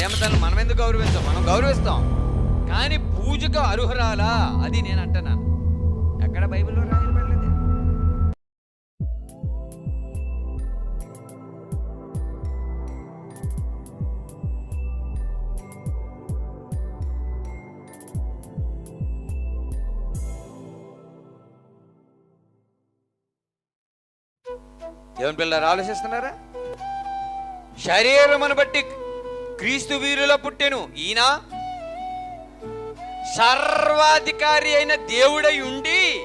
మరియమ్మ మనం ఎందుకు గౌరవించాం? మనం గౌరవిస్తాం. కానీ పూజకు అర్హురాలా? అది నేను అంటున్నాను ఎక్కడ బైబిల్లో రాయబడలేదు? దేవుని పిల్లలు ఆలోచిస్తున్నారా? శరీరమును బట్టి క్రీస్తు వీరులో పుట్టెను. ఈయన సర్వాధికారి అయిన దేవుడై ఉండి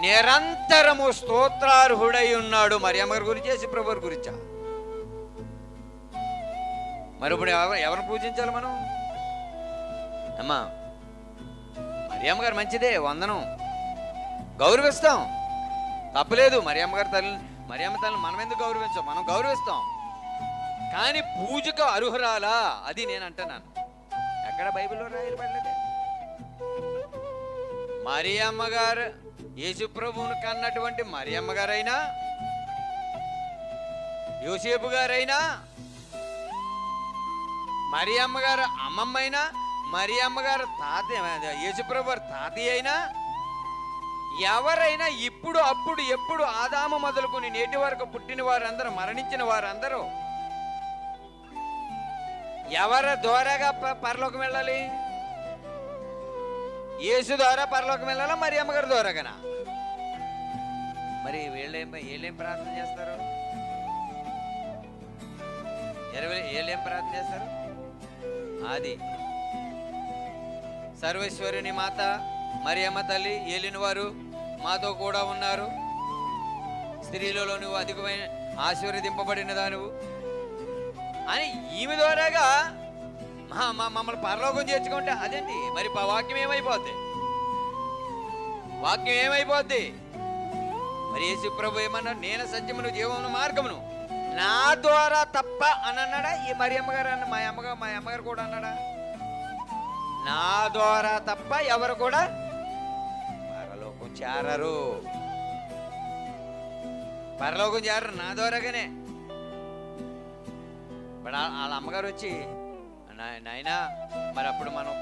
నిరంతరము స్తోత్రార్హుడై ఉన్నాడు. మరి అమ్మగారి గురించి యేసు ప్రభు గురించా? మరి ఇప్పుడు ఎవరు ఎవరిని పూజించాలి మనం? అమ్మా మరియమ్మ గారు మంచిదే వందనం. గౌరవిస్తాం. తప్పలేదు మరియమ్మ అమ్మగారి తల్లి మరియమ్మ తల్లిని మనం ఎందుకు గౌరవించాం? మనం గౌరవిస్తాం. కానీ పూజకు అర్హురాలా? అది నేను అంటున్నాను ఎక్కడ బైబిల్లో రాయబడలేదే మరి అమ్మగారు యేసుప్రభువును కన్నటువంటి మరి అమ్మగారైనా యోసేపు గారైనా? మరి అమ్మగారు అమ్మమ్మైనా మరి అమ్మగారు తాత యేసుప్రభు వారి తాతయ్య అయినా? ఎవరైనా ఇప్పుడు అప్పుడు ఎప్పుడు ఆదాము మొదలుకొని నేటి వరకు పుట్టిన వారందరూ మరణించిన వారందరూ ఎవరి ద్వారాగా ప- పరలోకం వెళ్ళాలి? యేసు ద్వారా పరలోకం వెళ్ళాలా? మరి అమ్మగారి ద్వారాగానా మరి వీళ్ళేం వీళ్ళేం ప్రార్థన చేస్తారు? ఇరవై వీళ్ళేం ప్రార్థన చేస్తారు? అది సర్వేశ్వరుని మాత మరియమ్మ తల్లి ఏలినవారు మాతో కూడా ఉన్నారు. స్త్రీలలో నువ్వు అధికమైన ఆశీర్వదింపబడిన దానువు. అని ఈమె ద్వారాగా మా మా మమ్మల్ని పరలోకం చేర్చుకుంటే అదేంటి? మరి వాక్యం ఏమైపోద్ది? వాక్యం ఏమైపోద్ది? మరి యేసు ప్రభు ఏమన్నా నేను సత్యమును జీవమును మార్గమును నా ద్వారా తప్ప అని అన్నాడా ఈ మరి అమ్మగారు అన్న మా అమ్మగారు మా అమ్మగారు కూడా అన్నాడా? నా ద్వారా తప్ప ఎవరు కూడా పరలోకం చేరరు. పరలోకం చేరరు నా ద్వారాగానే. మరి వాళ్ళ అమ్మగారు వచ్చి "నాయ- నాయనా మరి అప్పుడు మనం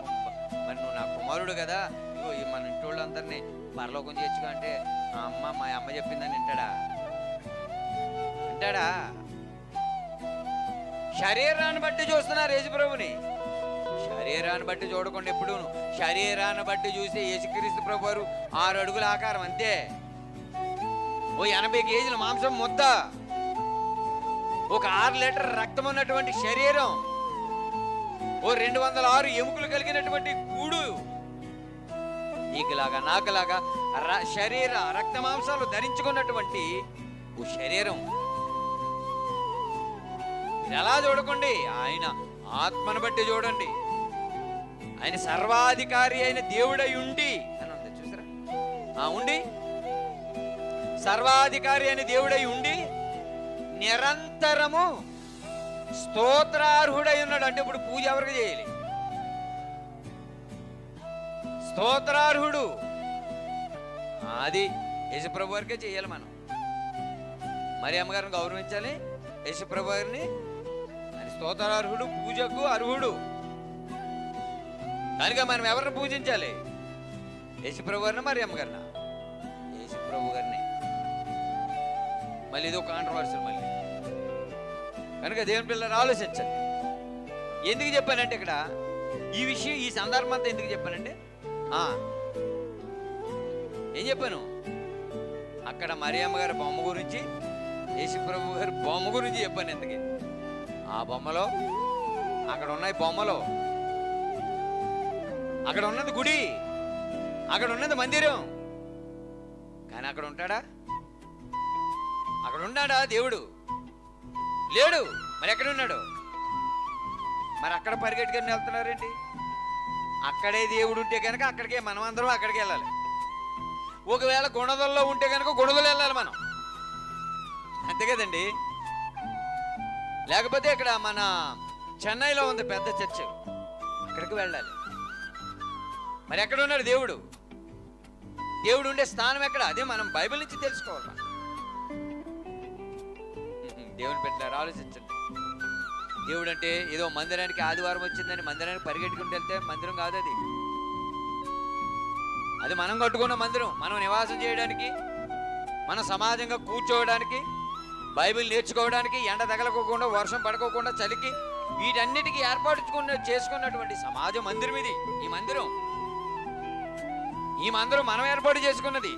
మరి నువ్వు నా కుమారుడు కదా ఇగో ఈ మన ఇంటి వాళ్ళందరినీ పరలోకం చేయొచ్చుగా అంటే మా అమ్మ మా అమ్మ చెప్పిందని వింటాడా? వింటాడా? శరీరాన్ని బట్టి చూస్తున్నారు యేసుప్రభుని. శరీరాన్ని బట్టి చూడకుండా ఎప్పుడు శరీరాన్ని బట్టి చూసి యేసుక్రీస్తు ప్రభు వారు ఆరు అడుగుల ఆకారం అంతే. ఓ ఎనభై కేజీల మాంసం ముద్ద. ఒక ఆరు లీటర్ రక్తం ఉన్నటువంటి శరీరం ఓ రెండు వందల ఆరు ఎముకలు కలిగినటువంటి గూడు నీకులాగా నాకులాగా ర- శరీర రక్త మాంసాలు ధరించుకున్నటువంటి ఓ శరీరం. మీరు ఎలా చూడకండి? ఆయన ఆత్మను బట్టి చూడండి. ఆయన సర్వాధికారి అయిన దేవుడై ఉండి అని ఉంది చూసారా? ఉండి. సర్వాధికారి అయిన దేవుడై ఉండి నిరంతరము స్తోత్రార్హుడై ఉన్నాడు అంటే ఇప్పుడు పూజ ఎవరికి చేయాలి? స్తోత్రార్హుడు. అది యేసుప్రభు వారికే చేయాలి మనం. మరి అమ్మగారిని గౌరవించాలి. యేసుప్రభు గారిని అని స్తోత్రార్హుడు పూజకు అర్హుడు. కనుక మనం ఎవరిని పూజించాలి? యేసుప్రభు గారిని మరి అమ్మగారిన? యేసుప్రభు గారిని. మళ్ళీ ఇది ఒక కాంట్రవర్సల్ మళ్ళీ. కనుక దేవుని పిల్లలు ఆలోచించండి. ఎందుకు చెప్పానంటే ఇక్కడ ఈ విషయం ఈ సందర్భం అంతా ఎందుకు చెప్పానంటే ఏం చెప్పాను? అక్కడ మరియమ్మ గారి బొమ్మ గురించి యేసుప్రభు గారి బొమ్మ గురించి చెప్పాను ఎందుకు ఆ బొమ్మలో అక్కడ ఉన్నాయి బొమ్మలో. అక్కడ ఉన్నది గుడి. అక్కడ ఉన్నది మందిరం. కానీ అక్కడ ఉంటాడా? అక్కడ ఉన్నాడా దేవుడు? లేడు. మరి ఎక్కడున్నాడు? మరి అక్కడ పరిగెట్టుకొని వెళ్తున్నారేంటి? అక్కడే దేవుడు ఉంటే కనుక అక్కడికే మనం అందరం అక్కడికి వెళ్ళాలి. ఒకవేళ గుణదల్లో ఉంటే కనుక గుణదలు వెళ్ళాలి మనం. అంతే కదండి? లేకపోతే ఇక్కడ మన చెన్నైలో ఉంది పెద్ద చర్చ్. అక్కడికి వెళ్ళాలి. మరి ఎక్కడ ఉన్నాడు దేవుడు? దేవుడు ఉండే స్థానం ఎక్కడ? అదే మనం బైబిల్ నుంచి తెలుసుకోవాలి. దేవుని పెట్టారు ఆలోచించండి. దేవుడు అంటే ఏదో మందిరానికి ఆదివారం వచ్చిందని మందిరానికి పరిగెట్టుకుంటూ వెళ్తే మందిరం కాదు అది. అది మనం కట్టుకున్న మందిరం మనం నివాసం చేయడానికి మన సమాజంగా కూర్చోవడానికి బైబిల్ నేర్చుకోవడానికి ఎండ తగలకోకుండా వర్షం పడకోకుండా చలికి వీటన్నిటికీ ఏర్పాటుకున్న చేసుకున్నటువంటి సమాజ మందిరం ఇది ఈ మందిరం. ఈ మందిరం మనం ఏర్పాటు చేసుకున్నది.